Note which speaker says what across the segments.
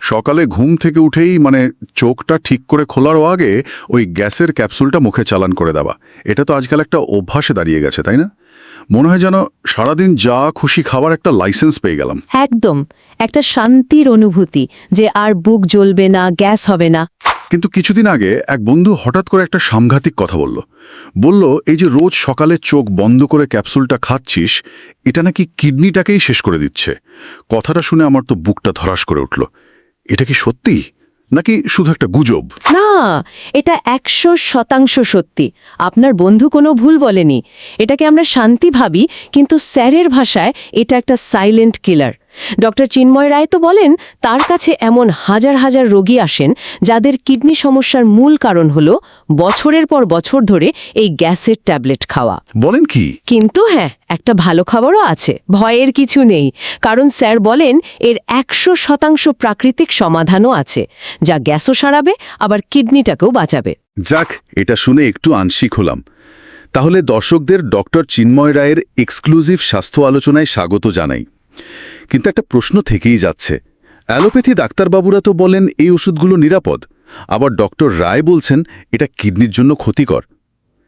Speaker 1: সকালে ঘুম থেকে উঠেই মানে চোখটা ঠিক করে খোলারও আগে ওই গ্যাসের ক্যাপসুলটা মুখে চালান করে দেওয়া। এটা তো আজকাল একটা অভ্যাসে দাঁড়িয়ে গেছে তাই না? মনে হয় যেন সারাদিন যা খুশি খাবার একটা লাইসেন্স পেয়ে গেলাম।
Speaker 2: একদম। একটা শান্তির অনুভূতি যে আর বুক জ্বলবে না গ্যাস হবে না।
Speaker 1: কিন্তু কিছুদিন আগে এক বন্ধু হঠাৎ করে একটা সাংঘাতিক কথা বলল। বলল এই যে রোজ সকালে চোখ বন্ধ করে ক্যাপসুলটা খাচ্ছিস এটা নাকি কিডনিটাকেই শেষ করে দিচ্ছে? কথাটা শুনে আমার তো বুকটা ধরাস করে উঠল। এটা কি সত্যি? নাকি শুধু একটা গুজব?
Speaker 2: না, এটা একশো শতাংশ সত্যি। আপনার বন্ধু কোনো ভুল বলেনি। এটাকে আমরা শান্তি ভাবি, কিন্তু স্যারের ভাষায় এটা একটা silent killer doctor Chinmoy Roy তো বলেন তার কাছে এমন হাজার হাজার রোগী আসেন যাদের কিডনি সমস্যার মূল কারণ হল বছরের পর বছর ধরে এই গ্যাসের ট্যাবলেট খাওয়া।
Speaker 1: বলেন কি?
Speaker 2: কিন্তু হ্যাঁ একটা ভালো খবরও আছে ভয়ের কিছু নেই। কারণ স্যার বলেন এর একশো শতাংশ প্রাকৃতিক সমাধানও আছে যা গ্যাসও সারাবে আবার কিডনিটাকেও বাঁচাবে।
Speaker 1: যাক এটা শুনে একটু আংশিক হলাম। তাহলে দর্শকদের ডক্টর চিন্ময় রায়ের এক্সক্লুসিভ স্বাস্থ্য আলোচনায় স্বাগত জানাই। কিন্তু একটা প্রশ্ন থেকেই যাচ্ছে। অ্যালোপ্যাথি ডাক্তারবাবুরা তো বলেন এই ওষুধগুলো নিরাপদ। আবার ডক্টর রায় বলছেন এটা কিডনির জন্য ক্ষতিকর।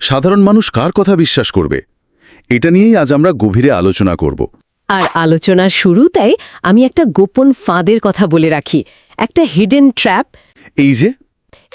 Speaker 1: সাধারণ মানুষ কার কথা বিশ্বাস করবে? এটা নিয়েই আজ আমরা গভীরে আলোচনা করব।
Speaker 2: আর আলোচনার শুরুতেই আমি একটা গোপন ফাঁদের কথা বলে রাখি। একটা হিডেন ট্র্যাপ
Speaker 1: এই যে?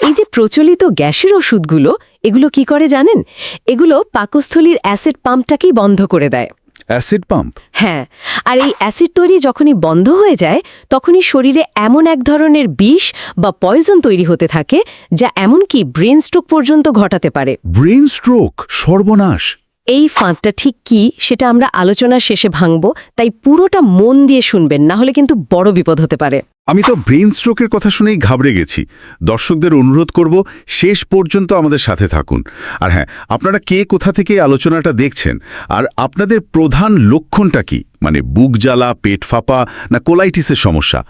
Speaker 2: এই যে প্রচলিত গ্যাসের ওষুধগুলো এগুলো কি করে জানেন? এগুলো পাকস্থলীর অ্যাসিড পাম্পটাকেই বন্ধ করে দেয়।
Speaker 1: Acid pump?
Speaker 2: হ্যাঁ আর এই অ্যাসিড তৈরি যখনই বন্ধ হয়ে যায় তখনই শরীরে এমন এক ধরনের বিষ বা পয়জন তৈরি হতে থাকে যা এমনকি ব্রেন স্ট্রোক পর্যন্ত ঘটাতে পারে।
Speaker 1: Brain stroke? সর্বনাশ।
Speaker 2: এই ফাঁদটা ঠিক কি সেটা আমরা আলোচনার শেষে ভাঙব তাই পুরোটা মন দিয়ে শুনবেন না হলে কিন্তু বড় বিপদ হতে পারে।
Speaker 1: আমি তো ব্রেন স্ট্রোকের কথা শুনেই ঘাবড়ে গেছি। দর্শকদের অনুরোধ করব শেষ পর্যন্ত আমাদের সাথে থাকুন। আর হ্যাঁ আপনারা কে কোথা থেকে আলোচনাটা দেখছেন? আর আপনাদের প্রধান লক্ষণটা কি? মানে বুক জ্বালা পেট ফাঁপা না কোলাইটিসের সমস্যা?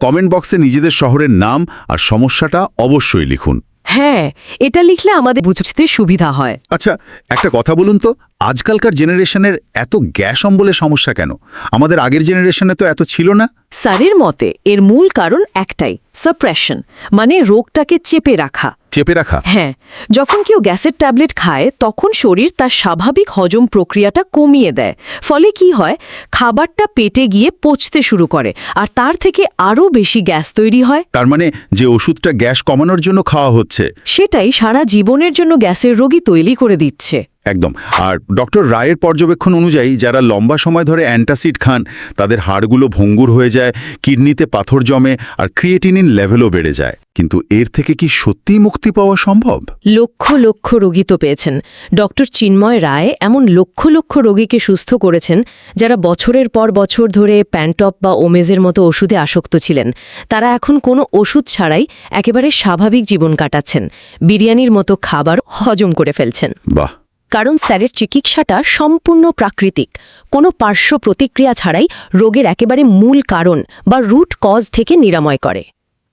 Speaker 1: কমেন্ট বক্সে নিজেদের শহরের নাম আর সমস্যাটা অবশ্যই লিখুন।
Speaker 2: হ্যাঁ এটা লিখলে আমাদের বুঝতে সুবিধা হয়।
Speaker 1: আচ্ছা একটা কথা বলুন তো। আজকালকার জেনারেশনের এত গ্যাস অম্বলের সমস্যা কেন? আমাদের আগের জেনারেশনে তো এত ছিল না।
Speaker 2: স্যারের মতে এর মূল কারণ একটাই সাপ্রেশন মানে রোগটাকে চেপে রাখা।
Speaker 1: চেপে রাখা?
Speaker 2: হ্যাঁ যখন কেউ গ্যাসের ট্যাবলেট খায় তখন শরীর তার স্বাভাবিক হজম প্রক্রিয়াটা কমিয়ে দেয়। ফলে কি হয়? খাবারটা পেটে গিয়ে পচতে শুরু করে আর তার থেকে আরও বেশি গ্যাস তৈরি হয়।
Speaker 1: তার মানে যে ওষুধটা গ্যাস কমানোর জন্য খাওয়া হচ্ছে।
Speaker 2: সেটাই সারা জীবনের জন্য গ্যাসের রোগী তৈরি করে দিচ্ছে।
Speaker 1: একদম। আর ডক্টর রায়ের পর্যবেক্ষণ অনুযায়ী যারা লম্বা সময় ধরে অ্যান্টাসিড খান তাদের হাড়গুলো ভঙ্গুর হয়ে যায় কিডনিতে পাথর জমে আর ক্রিয়েটিনিন লেভেলও বেড়ে যায়। কিন্তু এর থেকে কি সত্যিই মুক্তি পাওয়া সম্ভব?
Speaker 2: লক্ষ লক্ষ রোগী তো পেয়েছেন। ডক্টর চিন্ময় রায় এমন লক্ষ লক্ষ রোগীকে সুস্থ করেছেন যারা বছরের পর বছর ধরে প্যান্টপ বা ওমেজের মতো ওষুধে আসক্ত ছিলেন। তারা এখন কোনো ওষুধ ছাড়াই একেবারে স্বাভাবিক জীবন কাটাচ্ছেন। বিরিয়ানির মতো খাবার হজম করে ফেলছেন।
Speaker 1: বাহ!
Speaker 2: কারণ স্যারের চিকিৎসাটা সম্পূর্ণ প্রাকৃতিক। কোনো পার্শ্ব প্রতিক্রিয়া ছাড়াই রোগের একেবারে মূল কারণ বা রুট কজ থেকে নিরাময় করে।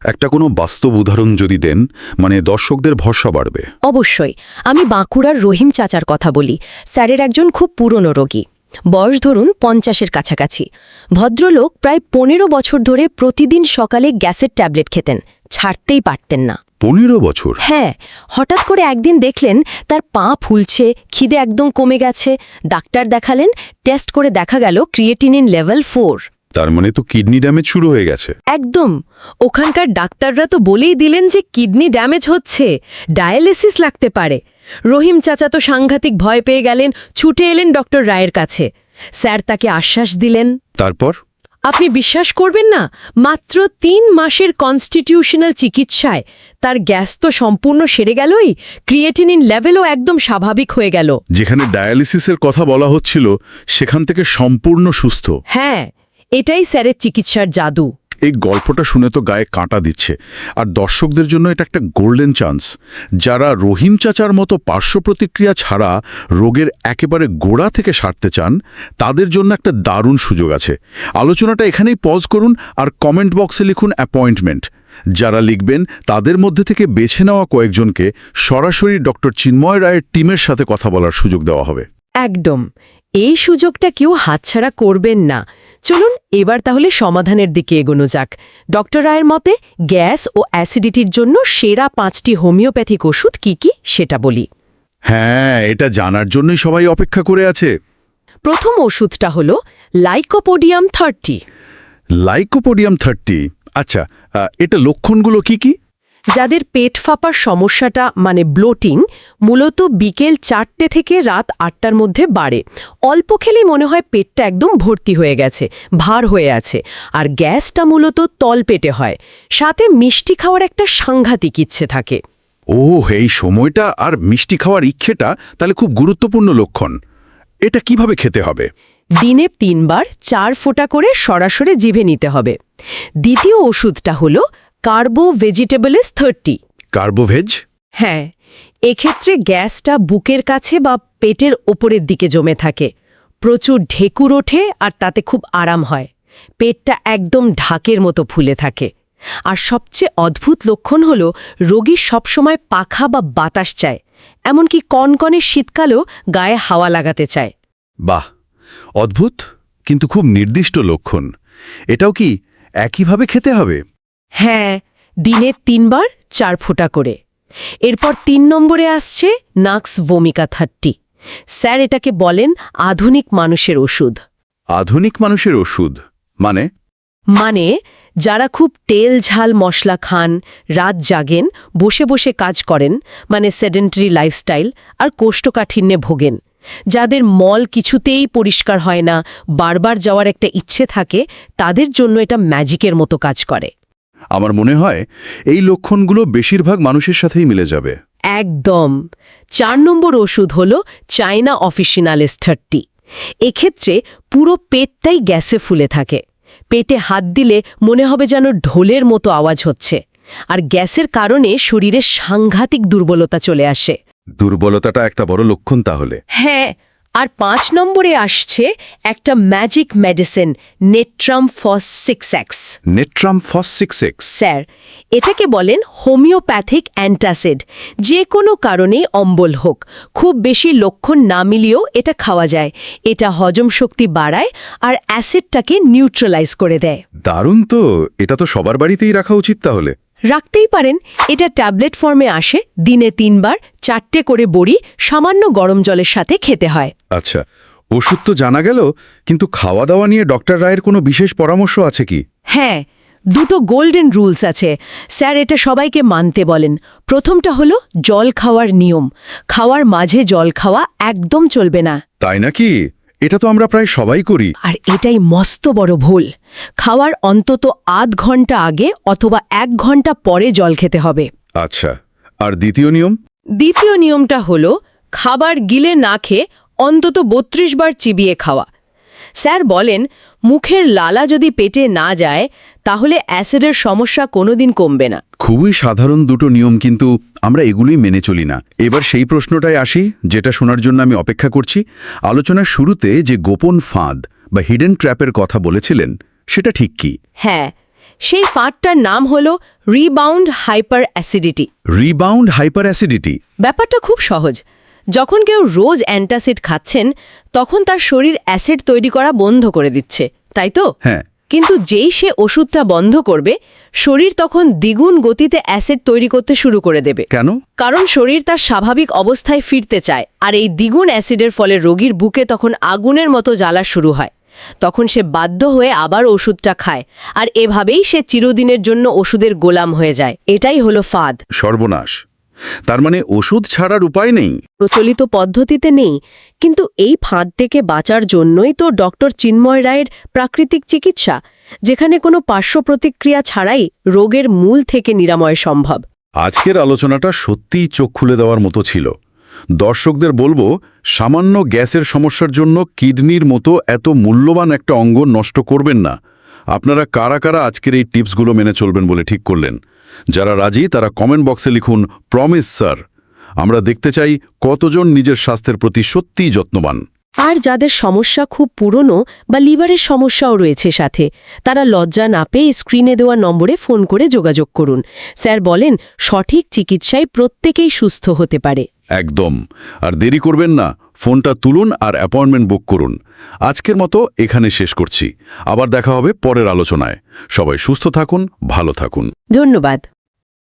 Speaker 1: একটা কোনো বাস্তব উদাহরণ যদি দেন মানে দর্শকদের ভরসা বাড়বে।
Speaker 2: অবশ্যই। আমি বাঁকুড়ার রহিম চাচার কথা বলি। স্যারের একজন খুব পুরনো রোগী। বয়স ধরুন পঞ্চাশের কাছাকাছি। ভদ্রলোক প্রায় পনেরো বছর ধরে প্রতিদিন সকালে গ্যাসের ট্যাবলেট খেতেন। ছাড়তেই পারতেন না।
Speaker 1: পনেরো বছর।
Speaker 2: হ্যাঁ হঠাৎ করে একদিন দেখলেন তার পা ফুলছে খিদে একদম কমে গেছে। ডাক্তার দেখালেন টেস্ট করে দেখা গেল ক্রিয়েটিনিন লেভেল ফোর।
Speaker 1: তার মানে তো কিডনি ড্যামেজ শুরু হয়ে গেছে।
Speaker 2: একদম। ওখানকার ডাক্তাররা তো বলেই দিলেন যে কিডনি ড্যামেজ হচ্ছে। ডায়ালিসিস লাগতে পারে। রহিম চাচা তো সাংঘাতিক ভয় পেয়ে গেলেন ছুটে এলেন ডক্টর রায়ের কাছে। স্যার তাকে আশ্বাস দিলেন।
Speaker 1: তারপর?
Speaker 2: আপনি বিশ্বাস করবেন না? মাত্র তিন মাসের কনস্টিটিউশনাল চিকিৎসায় তার গ্যাস তো সম্পূর্ণ সেরে গেলই ক্রিয়েটিনিন লেভেলও একদম স্বাভাবিক হয়ে গেল।
Speaker 1: যেখানে ডায়ালিসিসের কথা বলা হচ্ছিল সেখান থেকে সম্পূর্ণ সুস্থ।
Speaker 2: হ্যাঁ এটাই স্যারের চিকিৎসার জাদু।
Speaker 1: এই গল্পটা শুনে তো গায়ে কাঁটা দিচ্ছে। আর দর্শকদের জন্য এটা একটা গোল্ডেন চান্স যারা রহিম চাচার মতো পার্শ্ব প্রতিক্রিয়া ছাড়া রোগের একেবারে গোড়া থেকে সারতে চান, তাদের জন্য একটা দারুণ সুযোগ আছে। আলোচনাটা এখানেই পজ করুন আর কমেন্ট বক্সে লিখুন অ্যাপয়েন্টমেন্ট যারা লিখবেন, তাদের মধ্যে থেকে বেছে নেওয়া কয়েকজনকে সরাসরি ডক্টর চিন্ময় রায়ের টিমের সাথে কথা বলার সুযোগ দেওয়া হবে।
Speaker 2: একদম। এই সুযোগটা কেউ হাতছাড়া করবেন না। চলুন এবার তাহলে সমাধানের দিকে এগোনো যাক। ডক্টর রায়ের মতে গ্যাস ও অ্যাসিডিটির জন্য সেরা পাঁচটি হোমিওপ্যাথিক ওষুধ কি কি সেটা বলি।
Speaker 1: হ্যাঁ এটা জানার জন্যই সবাই অপেক্ষা করে আছে।
Speaker 2: প্রথম ওষুধটা হল লাইকোপোডিয়াম থার্টি।
Speaker 1: Lycopodium thirty? আচ্ছা এটা লক্ষণগুলো কি কি?
Speaker 2: যাদের পেট ফাঁপার সমস্যাটা মানে ব্লোটিং মূলত বিকেল চারটে থেকে রাত আটটার মধ্যে বাড়ে। অল্প খেলেই মনে হয় পেটটা একদম ভর্তি হয়ে গেছে ভার হয়ে আছে আর গ্যাসটা মূলত তলপেটে হয়। সাথে মিষ্টি খাওয়ার একটা সাংঘাতিক ইচ্ছে থাকে।
Speaker 1: ও এই সময়টা আর মিষ্টি খাওয়ার ইচ্ছেটা তাহলে খুব গুরুত্বপূর্ণ লক্ষণ। এটা কীভাবে খেতে হবে?
Speaker 2: দিনে তিনবার চার ফোঁটা করে সরাসরি জিভে নিতে হবে। দ্বিতীয় ওষুধটা হল কার্বো ভেজিটেবলস থার্টি।
Speaker 1: কার্বোভেজ
Speaker 2: হ্যাঁ এক্ষেত্রে গ্যাসটা বুকের কাছে বা পেটের ওপরের দিকে জমে থাকে। প্রচুর ঢেকুর ওঠে আর তাতে খুব আরাম হয়। পেটটা একদম ঢাকের মতো ফুলে থাকে। আর সবচেয়ে অদ্ভুত লক্ষণ হল রোগী সবসময় পাখা বা বাতাস চায় এমনকি কনকনে শীতকালেও গায়ে হাওয়া লাগাতে চায়।
Speaker 1: বাহ! অদ্ভুত কিন্তু খুব নির্দিষ্ট লক্ষণ। এটাও কি একইভাবে খেতে হবে?
Speaker 2: হ্যাঁ দিনে তিনবার চার ফোঁটা করে। এরপর তিন নম্বরে আসছে নাক্স ভূমিকা থার্টি। স্যার এটাকে বলেন আধুনিক মানুষের ওষুধ।
Speaker 1: আধুনিক মানুষের ওষুধ? মানে?
Speaker 2: মানে যারা খুব তেল ঝাল মশলা খান রাত জাগেন বসে বসে কাজ করেন মানে সেডেন্টারি লাইফস্টাইল আর কোষ্ঠকাঠিন্যে ভোগেন। যাদের মল কিছুতেই পরিষ্কার হয় না বারবার যাওয়ার একটা ইচ্ছে থাকে তাদের জন্য এটা ম্যাজিকের মতো কাজ করে।
Speaker 1: আমার মনে হয় এই লক্ষণগুলো বেশিরভাগ মানুষের সাথেই মিলে যাবে।
Speaker 2: একদম। চার নম্বর ওষুধ হল চায়না অফিসিনালিস থার্টি এক্ষেত্রে পুরো পেটটাই গ্যাসে ফুলে থাকে। পেটে হাত দিলে মনে হবে যেন ঢোলের মতো আওয়াজ হচ্ছে। আর গ্যাসের কারণে শরীরে সাংঘাতিক দুর্বলতা চলে আসে।
Speaker 1: দুর্বলতাটা একটা বড় লক্ষণ তাহলে।
Speaker 2: হ্যাঁ আর পাঁচ নম্বরে আসছে একটা magic medicine natrum phos six X
Speaker 1: natrum phos six X
Speaker 2: sir এটাকে বলেন হোমিওপ্যাথিক অ্যান্টাসিড। যে কোনো কারণে অম্বল হোক। খুব বেশি লক্ষণ না মিলিয়েও এটা খাওয়া যায়। এটা হজম শক্তি বাড়ায় আর অ্যাসিডটাকে নিউট্রালাইজ করে দেয়।
Speaker 1: দারুণ তো। এটা তো সবার বাড়িতেই রাখা উচিত তাহলে।
Speaker 2: রাখতেই পারেন। এটা ট্যাবলেট ফর্মে আসে। দিনে তিনবার চারটে করে বড়ি সামান্য গরম জলের সাথে খেতে হয়।
Speaker 1: আচ্ছা ওষুধ তো জানা গেল কিন্তু খাওয়া দাওয়া নিয়ে ডক্টর রায়ের কোনো বিশেষ পরামর্শ আছে কি?
Speaker 2: হ্যাঁ দুটো গোল্ডেন রুলস আছে। স্যার এটা সবাইকে মানতে বলেন। প্রথমটা হলো জল খাওয়ার নিয়ম। খাওয়ার মাঝে জল খাওয়া একদম চলবে না।
Speaker 1: তাই নাকি? এটা তো আমরা প্রায় সবাই করি।
Speaker 2: আর এটাই মস্ত বড় ভুল। খাওয়ার অন্তত আধ ঘণ্টা আগে অথবা এক ঘণ্টা পরে জল খেতে হবে।
Speaker 1: আচ্ছা আর দ্বিতীয় নিয়ম?
Speaker 2: দ্বিতীয় নিয়মটা হলো খাবার গিলে না খেয়ে অন্তত বত্রিশ বার চিবিয়ে খাওয়া। স্যার বলেন মুখের লালা যদি পেটে না যায় তাহলে অ্যাসিডের সমস্যা কোনোদিন কমবে না।
Speaker 1: খুবই সাধারণ দুটো নিয়ম কিন্তু আমরা এগুলোই মেনে চলি না। এবার সেই প্রশ্নটায় আসি যেটা শোনার জন্য আমি অপেক্ষা করছি। আলোচনার শুরুতে যে গোপন ফাঁদ বা হিডেন ট্র্যাপের কথা বলেছিলেন সেটা ঠিক কি?
Speaker 2: হ্যাঁ সেই ফাঁদটার নাম হল rebound hyperacidity
Speaker 1: rebound hyperacidity
Speaker 2: ব্যাপারটা খুব সহজ। যখন কেউ রোজ অ্যান্টাসিড খাচ্ছেন তখন তার শরীর অ্যাসিড তৈরি করা বন্ধ করে দিচ্ছে তাই তো?
Speaker 1: হ্যাঁ।
Speaker 2: কিন্তু যেই সে ওষুধটা বন্ধ করবে শরীর তখন দ্বিগুণ গতিতে অ্যাসিড তৈরি করতে শুরু করে দেবে।
Speaker 1: কেন?
Speaker 2: কারণ শরীর তার স্বাভাবিক অবস্থায় ফিরতে চায় আর এই দ্বিগুণ অ্যাসিডের ফলে রোগীর বুকে তখন আগুনের মতো জ্বালা শুরু হয়। তখন সে বাধ্য হয়ে আবার ওষুধটা খায় আর এভাবেই সে চিরদিনের জন্য ওষুধের গোলাম হয়ে যায়। এটাই হলো ফাঁদ।
Speaker 1: সর্বনাশ। তার মানে ওষুধ ছাড়ার উপায় নেই।
Speaker 2: প্রচলিত পদ্ধতিতে নেই কিন্তু এই ফাঁদ থেকে বাঁচার জন্যই তো ডক্টর চিন্ময় রায়ের প্রাকৃতিক চিকিৎসা যেখানে কোনো পার্শ্ব প্রতিক্রিয়া ছাড়াই রোগের মূল থেকে নিরাময় সম্ভব।
Speaker 1: আজকের আলোচনাটা সত্যিই চোখ খুলে দেওয়ার মতো ছিল। দর্শকদের বলব সামান্য গ্যাসের সমস্যার জন্য কিডনির মতো এত মূল্যবান একটা অঙ্গ নষ্ট করবেন না। আপনারা কারা কারা আজকের এই টিপসগুলো মেনে চলবেন বলে ঠিক করলেন? যারা রাজি, তারা কমেন্ট বক্সে লিখুন প্রমিস স্যার আমরা দেখতে চাই কতজন নিজের স্বাস্থ্যের প্রতি সত্যিই যত্নবান।
Speaker 2: আর যাদের সমস্যা খুব পুরনো বা লিভারের সমস্যাও রয়েছে সাথে, তারা লজ্জা না পেয়ে স্ক্রিনে দেওয়া নম্বরে ফোন করে যোগাযোগ করুন। স্যার বলেন, সঠিক চিকিৎসায় প্রত্যেকেই সুস্থ হতে পারে।
Speaker 1: একদম। আর দেরি করবেন না, ফোনটা তুলুন আর অ্যাপয়েন্টমেন্ট বুক করুন। আজকের মতো এখানে শেষ করছি। আবার দেখা হবে পরের আলোচনায়। সবাই সুস্থ থাকুন, ভালো থাকুন।
Speaker 2: ধন্যবাদ।